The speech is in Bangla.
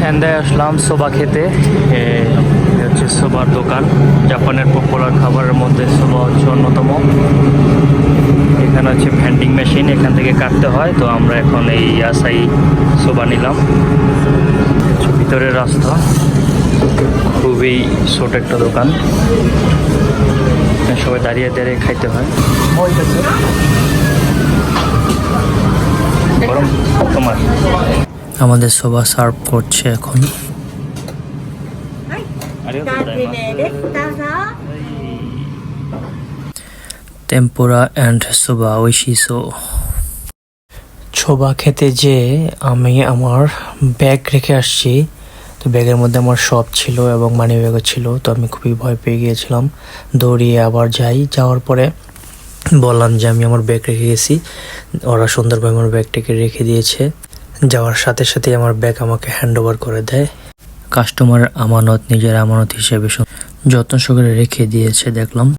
স্যান্দায় আসলাম সোবা খেতে। হচ্ছে সোবার দোকান, জাপানের পপুলার খাবারের মধ্যে সোবা হচ্ছে অন্যতম। এখানে হচ্ছে ভ্যান্ডিং মেশিন এখান থেকে কাটতে হয়, তো আমরা এখন এই আসাই সোবা নিলাম। ভিতরের রাস্তা, খুবই ছোট একটা দোকান। সবাই দাঁড়িয়ে দাঁড়িয়ে খাইতে হয়। গরম তোমার? আমাদের সবা সার্ভ করছে এখন। টেম্পোরা অ্যান্ড সোবা ঐশিসো। ছোবা খেতে যে আমি আমার ব্যাগ রেখে আসছি। তো ব্যাগের মধ্যে আমার সব ছিল এবং মানি ব্যাগও ছিল। তো আমি খুবই ভয় পেয়ে গিয়েছিলাম। দৌড়িয়ে আবার যাই। যাওয়ার পরে বললাম যে আমি আমার ব্যাগ রেখে গেছি। ওরা সুন্দরভাবে আমার ব্যাগটাকে রেখে দিয়েছে। যাওয়ার সাথে সাথে আমার ব্যাগ আমাকে হ্যান্ড ওভার করে দেয়। কাস্টমার আমানত নিজের আমানত হিসেবে যত্ন সহকারে রেখে দিয়েছে, দেখলাম।